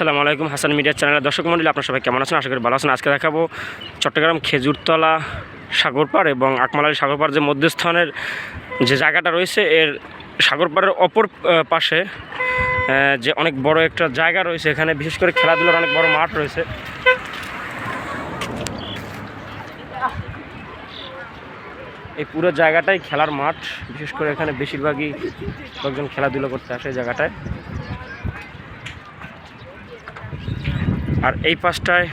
আসসালামু আলাইকুম, হাসান মিডিয়া চ্যানেলের দর্শক মন্ডলী, আপনার সবাই কেমন আছেন? আশা করি ভালো আছেন। আজকে দেখাবো চট্টগ্রাম খেজুরতলা সাগরপাড় এবং আকমালালি সাগরপাড় যে মধ্যস্থানের যে জায়গাটা রয়েছে, এর সাগরপাড়ের অপর পাশে যে অনেক বড় একটা জায়গা রয়েছে, এখানে বিশেষ করে খেলাধুলার অনেক বড় মাঠ রয়েছে। এই পুরো জায়গাটাই খেলার মাঠ। বিশেষ করে এখানে বেশিরভাগই লোকজন খেলাধুলো করতে আসে এই জায়গাটায়। আর এই পাশটায়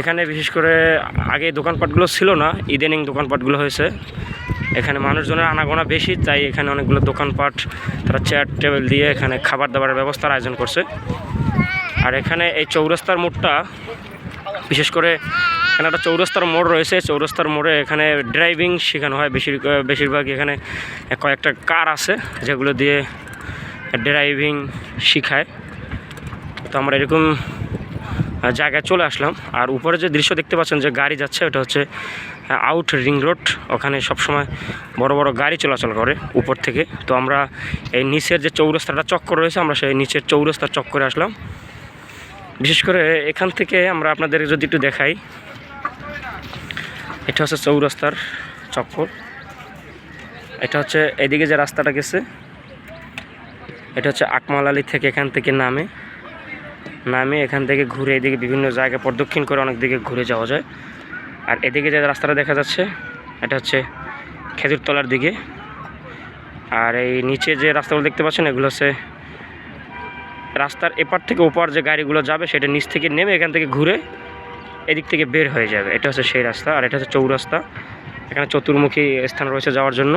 এখানে বিশেষ করে আগে দোকানপাটগুলো ছিল না, ইদানিং দোকানপাটগুলো হয়েছে। এখানে মানুষজনের আনাগোনা বেশি, তাই এখানে অনেকগুলো দোকানপাট, তারা চেয়ার টেবিল দিয়ে এখানে খাবার দাবারের ব্যবস্থার আয়োজন করছে। আর এখানে এই চৌরাস্তার মোড়টা, বিশেষ করে এখানে একটা চৌরাস্তার মোড় রয়েছে। চৌরাস্তার মোড়ে এখানে ড্রাইভিং শেখানো হয়, বেশির বেশিরভাগ এখানে কয়েকটা কার আছে, যেগুলো দিয়ে ড্রাইভিং শেখায়। তো আমরা এরকম জায়গায় চলে আসলাম। আর উপরে যে দৃশ্য দেখতে পাচ্ছেন যে গাড়ি যাচ্ছে, ওটা হচ্ছে আউট রিং রোড ওখানে সবসময় বড় বড় গাড়ি চলাচল করে উপর থেকে। তো আমরা এই নিচের যে চৌরাস্তাটা চক্কর রয়েছে, আমরা সেই নিচের চৌরাস্তার চক্করে আসলাম। বিশেষ করে এখান থেকে আমরা আপনাদের যদি একটু দেখাই, এটা হচ্ছে চৌরাস্তার চক্কর। এটা হচ্ছে, এদিকে যে রাস্তাটা গেছে, এটা হচ্ছে আকমালালি থেকে এখান থেকে নামে। নামে এখান থেকে ঘুরে এদিকে বিভিন্ন জায়গা প্রদক্ষিণ করে অনেক দিকে ঘুরে যাওয়া যায়। আর এদিকে যে রাস্তাটা দেখা যাচ্ছে, এটা হচ্ছে খেজুরতলার দিকে। আর এই নিচে যে রাস্তাগুলো দেখতে পাচ্ছেন, এগুলো হচ্ছে রাস্তার এপার থেকে ওপার যে গাড়িগুলো যাবে, সেটা নিচ থেকে নেমে এখান থেকে ঘুরে এদিক থেকে বের হয়ে যাবে। এটা হচ্ছে সেই রাস্তা, আর এটা হচ্ছে চৌরাস্তা। এখানে চতুর্মুখী স্থান রয়েছে যাওয়ার জন্য।